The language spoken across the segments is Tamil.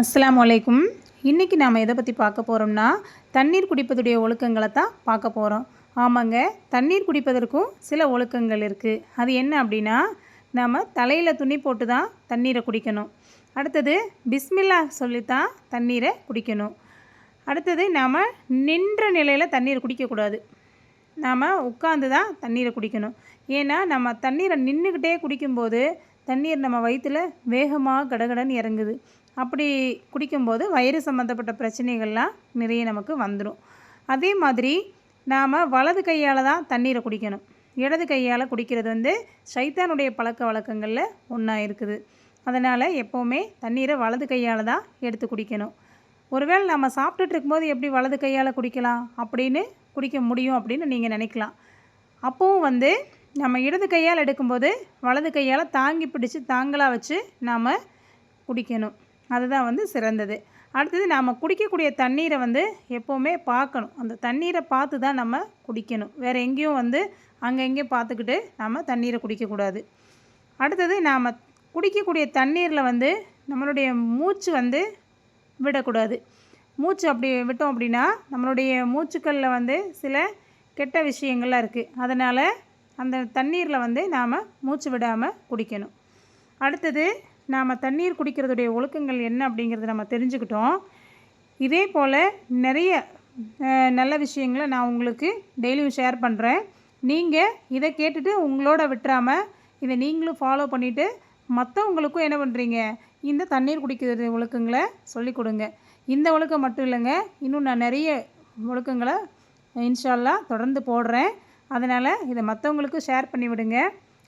அஸ்லாம் வலைக்கும் இன்றைக்கி நாம் எதை பற்றி பார்க்க போகிறோம்னா தண்ணீர் குடிப்பதுடைய ஒழுக்கங்களை தான் பார்க்க போகிறோம் ஆமாங்க தண்ணீர் குடிப்பதற்கும் சில ஒழுக்கங்கள் இருக்குது அது என்ன அப்படின்னா நாம் தலையில் துணி போட்டு தான் தண்ணீரை குடிக்கணும். அடுத்தது பிஸ்மில்லா சொல்லித்தான் தண்ணீரை குடிக்கணும். அடுத்தது நாம் நின்ற நிலையில் தண்ணீர் குடிக்கக்கூடாது. நாம் உட்காந்து தான் தண்ணீரை குடிக்கணும். ஏன்னா நம்ம தண்ணீரை நின்றுக்கிட்டே குடிக்கும்போது தண்ணீர் நம்ம வயிற்றில் வேகமாக கடகடன்னு இறங்குது. அப்படி குடிக்கும்போது வயிறு சம்மந்தப்பட்ட பிரச்சனைகள்லாம் நிறைய நமக்கு வந்துடும் அதே மாதிரி நாம் வலது கையால் தான் தண்ணீரை குடிக்கணும். இடது கையால் குடிக்கிறது வந்து சைத்தானுடைய பழக்க வழக்கங்களில் ஒன்றா இருக்குது. அதனால் எப்போவுமே தண்ணீரை வலது கையால் தான் எடுத்து குடிக்கணும். ஒருவேளை நம்ம சாப்பிட்டுட்டு இருக்கும்போது எப்படி வலது கையால் குடிக்கலாம்? அப்படின்னு குடிக்க முடியும் அப்படின்னு நீங்கள் நினைக்கலாம். அப்போவும் வந்து நம்ம இடது கையால் எடுக்கும்போது வலது கையால் தாங்கி பிடிச்சி தாங்கலாக வச்சு நாம் குடிக்கணும். அதுதான் வந்து சிறந்தது. அடுத்தது நாம் குடிக்கக்கூடிய தண்ணீரை வந்து எப்போவுமே பார்க்கணும். அந்த தண்ணீரை பார்த்து தான் நம்ம குடிக்கணும். வேறு எங்கேயும் வந்து அங்கே எங்கேயும் பார்த்துக்கிட்டு நாம் தண்ணீரை குடிக்கக்கூடாது. அடுத்தது நாம் குடிக்கக்கூடிய தண்ணீரில் வந்து நம்மளுடைய மூச்சு வந்து விடக்கூடாது. மூச்சு அப்படி விட்டோம் அப்படின்னா நம்மளுடைய மூச்சுக்களில் வந்து சில கெட்ட விஷயங்கள்லாம் இருக்குது அதனால் அந்த தண்ணீரில் வந்து நாம் மூச்சு விடாமல் குடிக்கணும். அடுத்தது நாம் தண்ணீர் குடிக்கிறதுடைய ஒழுக்கங்கள் என்ன அப்படிங்கிறத நம்ம தெரிஞ்சுக்கிட்டோம். இதே போல் நிறைய நல்ல விஷயங்களை நான் உங்களுக்கு டெய்லியும் ஷேர் பண்ணுறேன் நீங்கள் இதை கேட்டுட்டு உங்களோட விட்டுறாமல் இதை நீங்களும் ஃபாலோ பண்ணிவிட்டு மற்றவங்களுக்கும் என்ன பண்ணுறீங்க இந்த தண்ணீர் குடிக்கிறது ஒழுக்கங்களை சொல்லிக் கொடுங்க. இந்த ஒழுக்கம் மட்டும் இல்லைங்க இன்னும் நான் நிறைய ஒழுக்கங்களை இன்ஷால்லா தொடர்ந்து போடுறேன். அதனால் இதை மற்றவங்களுக்கும் ஷேர் பண்ணி விடுங்க.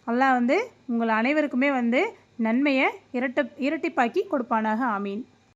அல்லாஹ் வந்து உங்கள் அனைவருக்குமே வந்து நன்மையை இரட்ட இரட்டிப்பாக்கி கொடுப்பானாக. ஆமீன்.